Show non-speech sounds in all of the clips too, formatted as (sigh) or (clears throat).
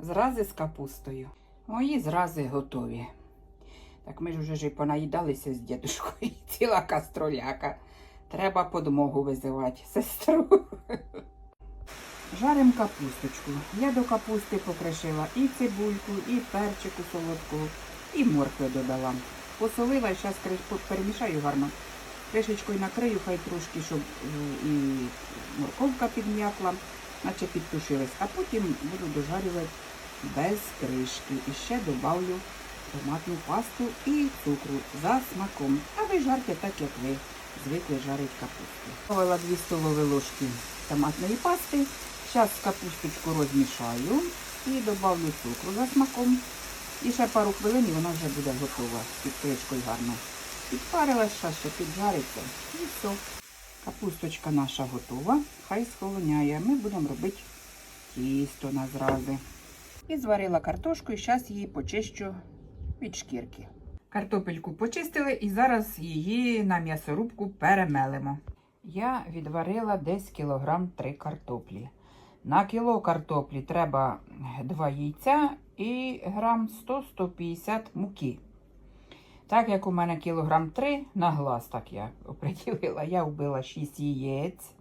Зрази з капустою. Мої зрази готові. Так ми ж уже ж і понаїдалися з дідушкою. Ціла кастроляка. Треба подмогу визивати, сестру. Жарим капусточку. Я до капусти покришила і цибульку, і перчику солодкого, і моркви додала. Посолила і зараз перемішаю гарно. Кришечкою накрию, хай трошки, щоб е, і морковка підм'якла, наче підтушилась. А потім буду дожарювати без кришки. І ще додавлю томатну пасту і цукру за смаком. А ви жарте так, як ви звикли жарити капусту. Добавила 2 столові ложки томатної пасти. Зараз капусточку розмішаю і додавлю цукру за смаком. І ще пару хвилин і вона вже буде готова під кришкою гарно. Підпарилась, зараз ще піджариться. І все. Капусточка наша готова. Хай схолоняє. Ми будемо робити тісто на зрази. І зварила картошку, і зараз її почищу від шкірки. Картопельку почистили і зараз її на м'ясорубку перемелимо. Я відварила десь кілограм 3 картоплі. На кіло картоплі треба 2 яйця і грам 100-150 муки. Так як у мене кілограм 3 на глаз, так я оприділила, я вбила 6 яєць.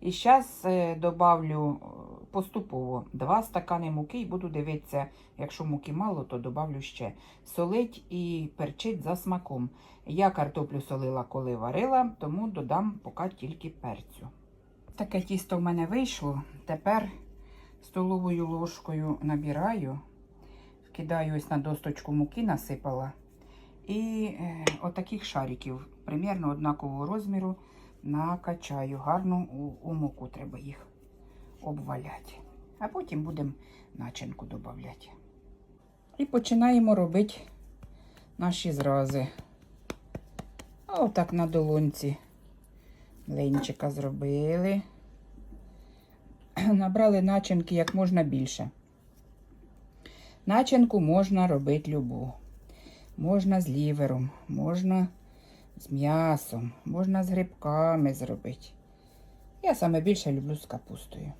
І зараз добавлю е, поступово 2 стакани муки і буду дивитися, якщо муки мало, то добавлю ще. Солить і перчить за смаком. Я картоплю солила, коли варила, тому додам поки тільки перцю. Таке тісто в мене вийшло. Тепер столовою ложкою набираю, кидаю ось на досточку муки, насипала. І е, отаких шариків, примірно однакового розміру, накачаю. Гарно у, у муку треба їх обваляти. А потім будемо начинку додавати. І починаємо робити наші зрази. Отак на долонці ленчика зробили. (clears throat) Набрали начинки як можна більше. Начинку можна робити любу. Можна з лівером, можна з м'ясом, можна з грибками зробити. Я саме більше люблю з капустою.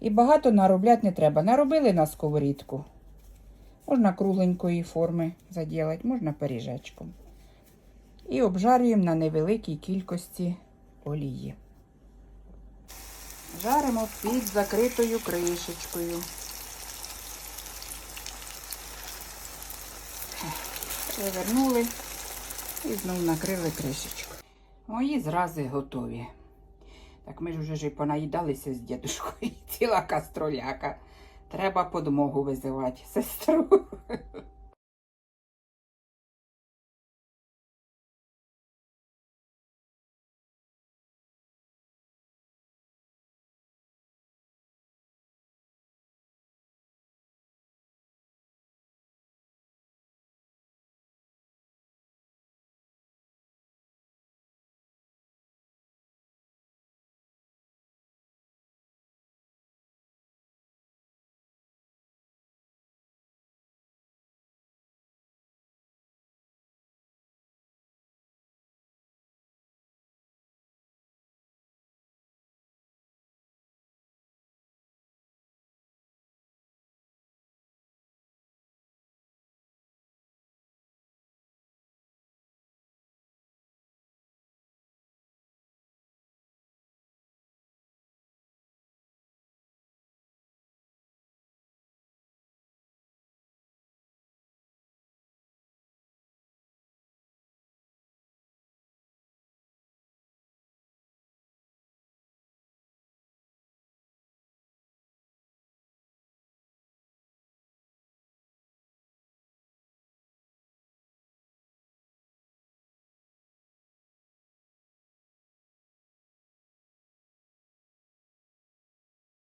І багато наробляти не треба. Наробили на сковорідку. Можна кругленької форми заділати, можна пиріжечком. І обжарюємо на невеликій кількості олії. Жаримо під закритою кришечкою. Перевернули і знову накрили кришечку. Мої зрази готові. Так ми ж вже ж понаїдалися з дідушкою. Ціла кастроляка. Треба подмогу визивати, сестру.